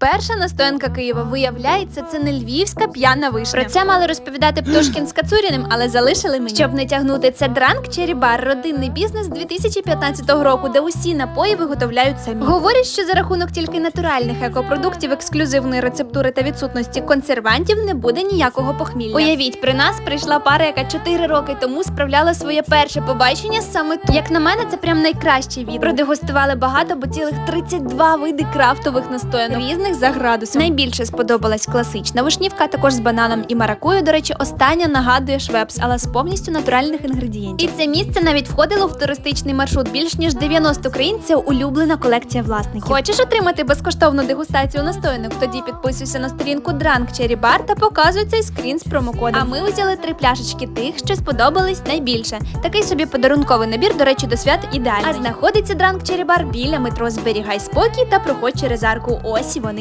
Перша настоянка Києва виявляється, це не львівська п'яна вишня. Про це мали розповідати Птушкін з Кацуріним, але залишили мені. Щоб не тягнути це дранк Bar – родинний бізнес 2015 року, де усі напої виготовляють самі. Говорять, що за рахунок тільки натуральних екопродуктів, ексклюзивної рецептури та відсутності консервантів не буде ніякого похмілля. Уявіть, при нас прийшла пара, яка 4 роки тому справляла своє перше побачення саме тут. Як на мене, це прям найкращий від. Продегустували багато, бо цілих 32 види крафтових настоянок різних за градусом. Найбільше сподобалась класична вишнівка, також з бананом і маракую. До речі, остання нагадує швепс, але з повністю натуральних інгредієнтів. І це місце навіть входило в туристичний маршрут. Більш ніж 90 країн це улюблена колекція власників. Хочеш отримати безкоштовну дегустацію настоянок? Тоді підписуйся на сторінку Drunk Cherry Bar та показуй цей скрін з промокодом. А ми взяли три пляшечки тих, що сподобались найбільше. Такий собі подарунковий набір, до речі, до свят ідеальний. А знаходиться Drunk Cherry Bar біля метро Зберігай спокій та проходь через арку. Ось вони.